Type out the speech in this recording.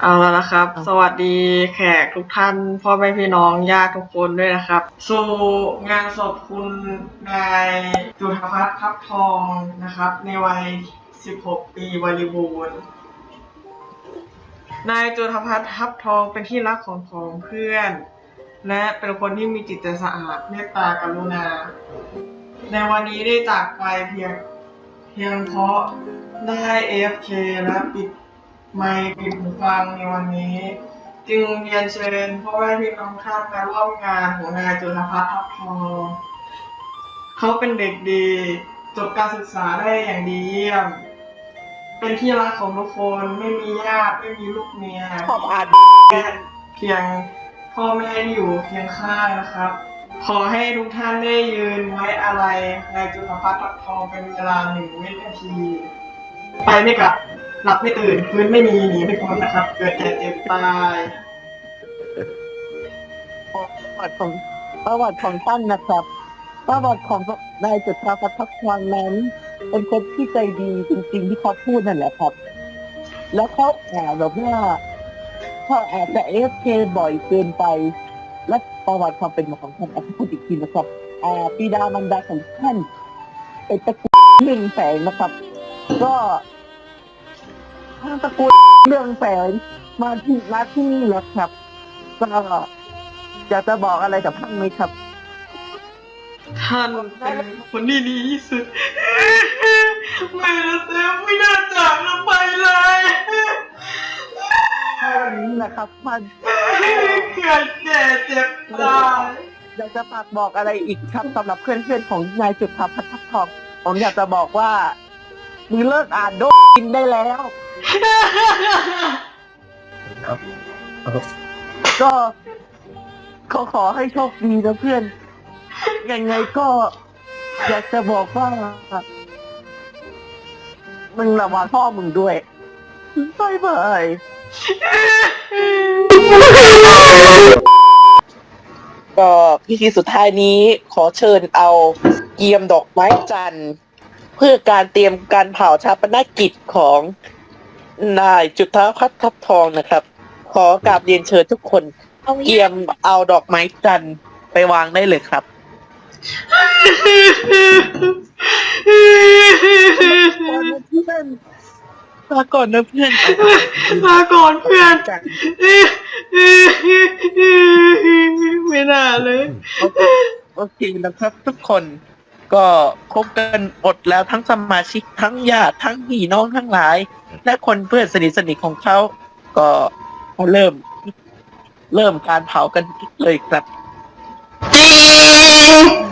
เอาแล้วนะครับครับ สวัสดีแขกทุกท่าน พ่อแม่พี่น้องญาติทุกคนด้วยนะครับ สู่งานศพคุณนายจุฑพัฒน์ทับทองนะครับ ในวัย 16 ปีบริบูรณ์ นายจุฑพัฒน์ทับทองเป็นที่รักของผองเพื่อน และเป็นคนที่มีจิตใจสะอาดเมตตากรุณา ในวันนี้ได้จากไปเพียงเพียงเพราะได้ AFK และปิด ไมค์ปิดหูฟังในวันนี้ จึงเรียนเชิญพ่อแม่พี่น้องท่านมาร่วมงานของนายจุลพัฒน์ทับทองเขาเป็นเด็กดีจบการศึกษาได้อย่างดีเยี่ยม เป็นที่รักของทุกคนไม่มีญาติไม่มีลูกเมียชอบอ่านแค่เพียงพ่อแม่ที่อยู่เคียงข้างนะครับ ขอให้ทุกท่านได้ยืนไว้อะไรในจุลพัฒน์ทับทองเป็นเวลาหนึ่งวินาที ไปไม่กลับ หลับไม่ตื่นพื้นไม่มีหนีไม่พ้นนะครับ เกิดแก่เจ็บตายประวัติของประวัติของท่านนะครับประวัติของนายจุฑาพัฒน์ทักทวงนั้นเป็นคนที่ใจดีจริงๆที่เขาพูดนั่นแหละครับ แล้วเขาแอบแบบว่าเขาแอบจะเอฟเคบ่อยเกินไป และประวัติความเป็นมาของท่านอาจจะพูดอีกทีนะครับอ่าปีดามันดาของท่านเป็นตะกูลเรื่งแฝงนะครับ ก็ ทางตระกูลเรื่องแฝงมาที่มาที่นี่แล้วครับ ก็อยากจะบอกอะไรกับท่านไหมครับ ท่านเป็นคนที่ดีที่สุดไม่นะเซฟไม่น่าจากเราไปเลยถ้าวันนี้นะครับท่านเกิดแก่เจ็บตายอยากจะฝากบอกอะไรอีกครับสำหรับเพื่อนๆของนายจุดทัพพัฒทองผมอยากจะบอกว่ามึงเลิกอ่านโดกินได้แล้ว ครับครับก็ขอขอให้โชคดีนะเพื่อน ยังไงก็ อยากจะบอกว่า มึงระวังพ่อมึงด้วยบายบายก็พิธีสุดท้ายนี้ขอเชิญเอาเกียมดอกไม้จันทร์เพื่อการเตรียมการเผาชาปนกิจของ นายจุฑาพัฒน์ทับทองนะครับ ขอกราบเรียนเชิญทุกคนเกียมเอาดอกไม้จันทร์ไปวางได้เลยครับเพื่อนลาก่อนนะเพื่อนลาก่อนเพื่อนจันไม่น่าเลย โอเคนะครับทุกคน ก็คบกันหมดแล้วทั้งสมาชิกทั้งญาติทั้งพี่น้องทั้งหลาย และคนเพื่อนสนิทสนิทของเขา ก็เริ่ม เริ่มการเผากันเลยครับ จริง